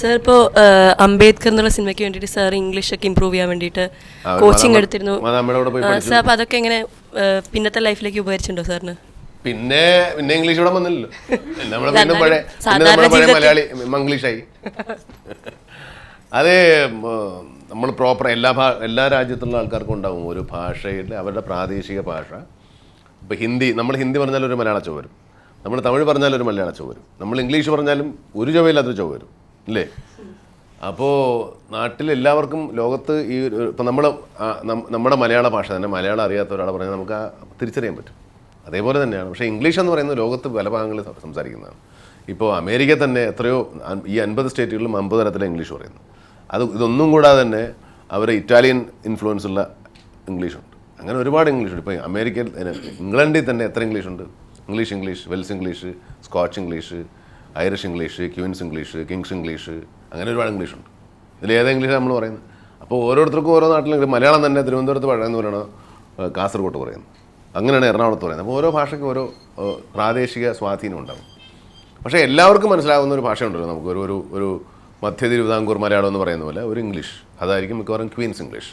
Sir ഇപ്പോൾ അംബേദ്കർ എന്നുള്ള സിനിമയ്ക്ക് വേണ്ടിയിട്ട് സാർ ഇംഗ്ലീഷ് ഒക്കെ ഇമ്പ്രൂവ് ചെയ്യാൻ വേണ്ടിട്ട് കോച്ചിങ് എടുത്തിരുന്നു. സാർ അപ്പോൾ അതൊക്കെ എങ്ങനെ പിന്നത്തെ ലൈഫിലേക്ക് ഉപകരിച്ചിട്ടുണ്ടോ സാറിന്? പിന്നെ പിന്നെ ഇംഗ്ലീഷ് ഇവിടെ വന്നില്ലല്ലോ. നമ്മളെ പിന്നെ പഴയ നമ്മുടെ പഴയ മലയാളി മംഗ്ലീഷായി അത് നമ്മൾ പ്രോപ്പർ എല്ലാ ഭാ എല്ലാ രാജ്യത്തുള്ള ആൾക്കാർക്കും ഉണ്ടാവും. ഒരു ഭാഷയിൽ അവരുടെ പ്രാദേശിക ഭാഷ. ഇപ്പോൾ ഹിന്ദി നമ്മൾ ഹിന്ദി പറഞ്ഞാൽ ഒരു മലയാള ചോ വരും നമ്മൾ തമിഴ് പറഞ്ഞാൽ ഒരു മലയാള ചോ വരും നമ്മൾ ഇംഗ്ലീഷ് പറഞ്ഞാലും ഒരു ചൊവ്വയില്ലാത്തൊരു ചൊവ്വ ഇല്ലേ? അപ്പോൾ നാട്ടിൽ എല്ലാവർക്കും ലോകത്ത് ഈ ഇപ്പം നമ്മൾ നമ്മുടെ മലയാള ഭാഷ തന്നെ മലയാളം അറിയാത്ത ഒരാളെ പറഞ്ഞാൽ നമുക്ക് തിരിച്ചറിയാൻ പറ്റും. അതേപോലെ തന്നെയാണ്. പക്ഷേ ഇംഗ്ലീഷ് എന്ന് പറയുന്നത് ലോകത്ത് പല ഭാഗങ്ങളിൽ സംസാരിക്കുന്നതാണ്. ഇപ്പോൾ അമേരിക്ക തന്നെ എത്രയോ ഈ അൻപത് സ്റ്റേറ്റുകളിലും അമ്പത് തരത്തിലെ ഇംഗ്ലീഷ് പറയുന്നു. അത് ഇതൊന്നും കൂടാതെ തന്നെ അവർ ഇറ്റാലിയൻ ഇൻഫ്ലുവൻസ് ഉള്ള ഇംഗ്ലീഷുണ്ട്. അങ്ങനെ ഒരുപാട് ഇംഗ്ലീഷ് ഉണ്ട് ഇപ്പോൾ അമേരിക്കയിൽ ഇംഗ്ലണ്ടിൽ തന്നെ എത്ര ഇംഗ്ലീഷ് ഉണ്ട് English English Welsh English Scotch English Irish English Queen's English King's English അങ്ങനെ ഒരുപാട് ഇംഗ്ലീഷ് ഉണ്ട് ഇതിൽ ഏത് ഇംഗ്ലീഷ് നമ്മൾ പറയുന്നത്? അപ്പോൾ ഓരോരുത്തർക്കും ഓരോ നാട്ടിലും മലയാളം തന്നെ തിരുവനന്തപുരത്ത് പറയുന്ന പറയണ കാസർഗോട്ട് പറയുന്നത് അങ്ങനെയാണ് എറണാകുളത്ത് പറയുന്നത്. അപ്പോൾ ഓരോ ഭാഷയ്ക്കും ഓരോ പ്രാദേശിക സ്വാധീനം ഉണ്ടാകും പക്ഷേ എല്ലാവർക്കും മനസ്സിലാകുന്ന ഒരു ഭാഷയുണ്ടല്ലോ നമുക്ക്. ഒരു ഒരു ഒരു മധ്യ തിരുവിതാംകൂർ മലയാളം എന്ന് പറയുന്ന പോലെ ഒരു ഇംഗ്ലീഷ്. അതായിരിക്കും മിക്കവാറും ക്വീൻസ് ഇംഗ്ലീഷ്.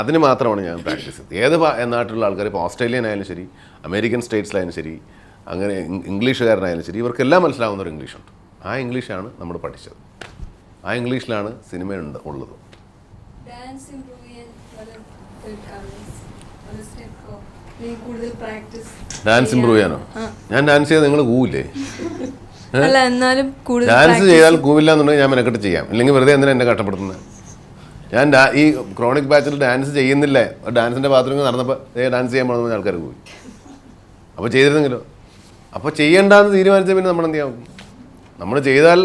അതിന് മാത്രമാണ് ഞാൻ പ്രാക്ടീസ് ചെയ്തത്. ഏത് നാട്ടിലുള്ള ആൾക്കാർ ഇപ്പോൾ ഓസ്ട്രേലിയൻ ആയാലും ശരി അമേരിക്കൻ സ്റ്റേറ്റ്സിലായാലും ശരി അങ്ങനെ ഇംഗ്- ഇംഗ്ലീഷുകാരനായാലും ശരി ഇവർക്കെല്ലാം മനസ്സിലാവുന്ന ഒരു ഇംഗ്ലീഷുണ്ട്. ആ ഇംഗ്ലീഷാണ് നമ്മൾ പഠിച്ചത്. ആ ഇംഗ്ലീഷിലാണ് സിനിമയുണ്ട് ഉള്ളത്. ഡാൻസ് ഇമ്പ്രൂവ് ചെയ്യാനോ? ഞാൻ ഡാൻസ് ചെയ്ത് നിങ്ങൾ കൂവില്ലേ? ഡാൻസ് ചെയ്താൽ കൂവില്ല എന്നുണ്ടെങ്കിൽ ഞാൻ മെനക്കെട്ട് ചെയ്യാം. അല്ലെങ്കിൽ വെറുതെ എന്തിനാ എന്നെ കഷ്ടപ്പെടുത്തുന്നത് ഞാൻ ഈ ക്രോണിക് ബാച്ചിൽ ഡാൻസ് ചെയ്യുന്നില്ലേ? ഡാൻസിന്റെ ബാത്റൂമിൽ നടന്നപ്പോൾ ഡാൻസ് ചെയ്യാൻ പോകുന്ന ആൾക്കാർ പോയി അപ്പോൾ ചെയ്തിരുന്നെങ്കിലോ? അപ്പോൾ ചെയ്യണ്ടെന്ന് തീരുമാനിച്ച പിന്നെ നമ്മൾ എന്ത് ചെയ്യാം? നമ്മൾ ചെയ്താൽ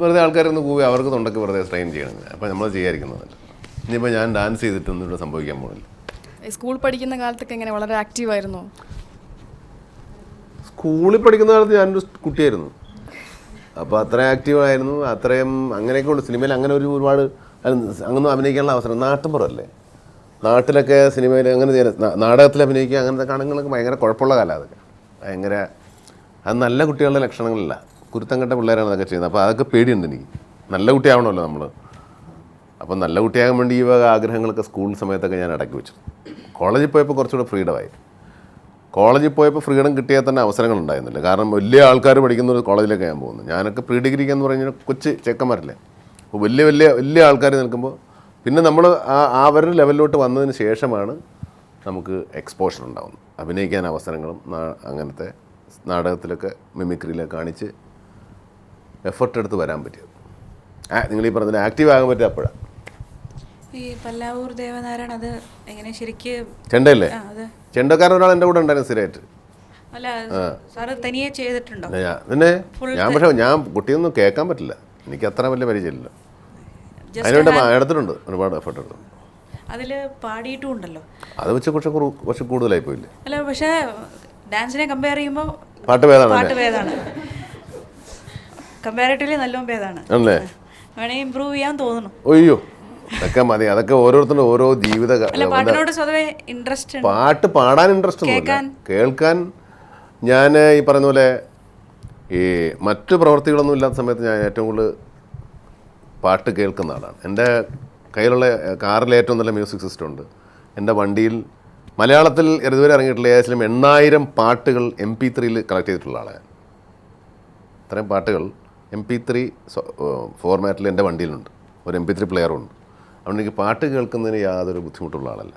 വെറുതെ ആൾക്കാരൊന്ന് കൂവി അവർക്ക് തൊണ്ടൊക്കെ വെറുതെ സ്ട്രെയിൻ ചെയ്യണം അപ്പോൾ നമ്മൾ ചെയ്യാതിരിക്കുന്നതല്ല. ഇനിയിപ്പോൾ ഞാൻ ഡാൻസ് ചെയ്തിട്ടൊന്നും ഇവിടെ സംഭവിക്കാൻ പോകുന്നില്ല സ്കൂൾ പഠിക്കുന്ന കാലത്തൊക്കെ എങ്ങനെ? വളരെ ആക്റ്റീവ് ആയിരുന്നു? സ്കൂളിൽ പഠിക്കുന്ന കാലത്ത് ഞാനൊരു കുട്ടിയായിരുന്നു. അപ്പോൾ അത്ര ആക്റ്റീവ് ആയിരുന്നു. അത്രയും അങ്ങനെയൊക്കെ ഉണ്ട് സിനിമയിൽ അങ്ങനെ ഒരു ഒരുപാട് അങ്ങനെ അഭിനയിക്കാനുള്ള അവസരം നാട്ടുമ്പുറമല്ലേ നാട്ടിലൊക്കെ സിനിമയിൽ അങ്ങനെ നാടകത്തിൽ അഭിനയിക്കുക അങ്ങനത്തെ കാണുന്നതൊക്കെ ഭയങ്കര കുഴപ്പമുള്ള കാലം അതൊക്കെ. ഭയങ്കര അത് നല്ല കുട്ടികളുടെ ലക്ഷണങ്ങളില്ല. കുരുത്തം കെട്ട പിള്ളേരാണ് അതൊക്കെ ചെയ്യുന്നത്. അപ്പോൾ അതൊക്കെ പേടിയുണ്ട് എനിക്ക്. നല്ല കുട്ടിയാവണമല്ലോ നമ്മൾ അപ്പം നല്ല കുട്ടിയാകാൻ വേണ്ടി ഈ വക ആഗ്രഹങ്ങളൊക്കെ സ്കൂൾ സമയത്തൊക്കെ ഞാൻ അടക്കി വെച്ചു. കോളേജിൽ പോയപ്പോൾ കുറച്ചുകൂടെ ഫ്രീഡമായി കോളേജിൽ പോയപ്പോൾ ഫ്രീഡം കിട്ടിയാൽ തന്നെ അവസരങ്ങൾ ഉണ്ടായിരുന്നില്ല. കാരണം വലിയ ആൾക്കാർ പഠിക്കുന്ന ഒരു കോളേജിലൊക്കെ ഞാൻ പോകുന്നു. ഞാനൊക്കെ പ്രീ ഡിഗ്രിക്ക് എന്ന് പറഞ്ഞാൽ കൊച്ച് ചെക്കന്മാരല്ലേ. അപ്പോൾ വലിയ വലിയ വലിയ ആൾക്കാർ നിൽക്കുമ്പോൾ പിന്നെ നമ്മൾ ആ അവരുടെ ലെവലിലോട്ട് വന്നതിന് ശേഷമാണ് നമുക്ക് എക്സ്പോഷർ ഉണ്ടാവുന്നത്. അഭിനയിക്കാൻ അവസരങ്ങളും അങ്ങനത്തെ നാടകത്തിലൊക്കെ മിമിക്രിയിലൊക്കെ കാണിച്ച് എഫർട്ട് എടുത്ത് വരാൻ പറ്റിയത്. നിങ്ങൾ ഈ പറഞ്ഞ ആക്റ്റീവ് ആകാൻ പറ്റിയ അപ്പോഴാണ് ഈ പല്ലാവൂർ ദേവനാരായണ അത് എങ്ങനെ ശരിക്ക് ചെണ്ടല്ലേ ചെണ്ടക്കാരൻ ഒരാൾ എന്റെ കൂടെ ഉണ്ടായിരുന്നു സ്ഥിരമായിട്ട്. അല്ല സാറ് തനിയെ ചെയ്തിട്ടുണ്ടോ? ഞാൻ പിന്നെ ഞാൻ പക്ഷേ ഞാൻ കുട്ടിയൊന്നും കേൾക്കാൻ പറ്റില്ല. എനിക്ക് അത്ര വലിയ പരിചയമില്ല അതിനുവേണ്ടി എടുത്തിട്ടുണ്ട് ഒരുപാട് എഫർട്ട് എടുത്തിട്ടുണ്ട് അതിൽ പാടിയിട്ടും ഉണ്ടല്ലോ അത് വെച്ച് കുറച്ച് കുറച്ച് കൂടുതലായി പോയില്ലേ? അല്ല പക്ഷേ ഡാൻസിനെ കമ്പയർ ചെയ്യുമ്പോൾ പാട്ട് ഭേദമാണ് പാട്ട് ഭേദമാണ്. കമ്പാരിറ്റീവ്ലി നല്ലോണം ഭേദമാണ്. അല്ലേ വേണമെങ്കിൽ ഇംപ്രൂവ് ചെയ്യാൻ തോന്നുന്നു. അയ്യോ അതൊക്കെ മതി. അതൊക്കെ ഓരോരുത്തരുടെ ഓരോ ജീവിത അല്ല പാട്ടിനോട് സ്വതവേ ഇൻട്രസ്റ്റ് പാട്ട് പാടാൻ ഇൻട്രസ്റ്റ് കേൾക്കാൻ? കേൾക്കാൻ ഞാൻ ഈ പറയുന്ന പോലെ ഈ മറ്റു പ്രവർത്തികളൊന്നും ഇല്ലാത്ത സമയത്ത് ഞാൻ ഏറ്റവും കൂടുതൽ പാട്ട് കേൾക്കുന്ന ആളാണ്. എന്റെ കയ്യിലുള്ള കാറിൽ ഏറ്റവും നല്ല മ്യൂസിക് സിസ്റ്റം ഉണ്ട്. എന്റെ വണ്ടിയിൽ മലയാളത്തിൽ ഇതുവരെ ഇറങ്ങിയിട്ടുള്ള ഏകദേശം എണ്ണായിരം പാട്ടുകൾ എം പി ത്രീയിൽ കളക്ട് ചെയ്തിട്ടുള്ള ആളാണ് ഇത്രയും പാട്ടുകൾ എം പി ത്രീ ഫോർമാറ്റിൽ എന്റെ വണ്ടിയിലുണ്ട്. ഒരു എം പി ത്രീ പ്ലെയറും ഉണ്ട്. അതുകൊണ്ട് എനിക്ക് പാട്ട് കേൾക്കുന്നതിന് യാതൊരു ബുദ്ധിമുട്ടുള്ള ആളല്ല.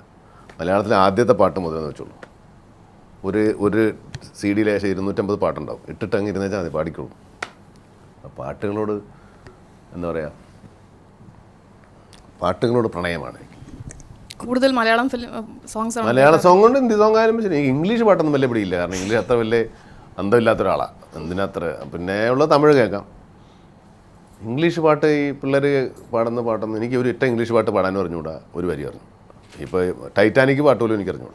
മലയാളത്തിലെ ആദ്യത്തെ പാട്ട് മുതലെന്ന് വെച്ചോളൂ. ഒരു ഒരു സി ഡിയിൽ ഏകദേശം ഇരുന്നൂറ്റമ്പത് പാട്ടുണ്ടാവും. ഇട്ടിട്ട് അങ്ങ് ഇരുന്നേച്ചാൽ അത് പാടിക്കോളൂ. പാട്ടുകളോട് എന്താ പറയുക പാട്ടുകളോട് പ്രണയമാണ്. കൂടുതൽ Malayalam film songs Malayala song കൊണ്ട് ഹിന്ദി സോങ് ആയാലും ശരി ഇംഗ്ലീഷ് പാട്ടൊന്നും വലിയ പിടിയില്ല. കാരണം ഇംഗ്ലീഷ് അത്ര വലിയ അന്തമില്ലാത്ത ഒരാളാണ് എന്തിനത്ര പിന്നെ ഉള്ള തമിഴ് കേൾക്കാം. ഇംഗ്ലീഷ് പാട്ട് ഈ പിള്ളേർ പാടുന്ന പാട്ടൊന്നും എനിക്ക് ഒരു ഇട്ട ഇംഗ്ലീഷ് പാട്ട് പാടാനും അറിഞ്ഞുകൂടാ. ഒരു വരി പറഞ്ഞു. ഇപ്പോൾ ടൈറ്റാനിക് പാട്ട് പോലും എനിക്ക് അറിഞ്ഞുകൂടാ.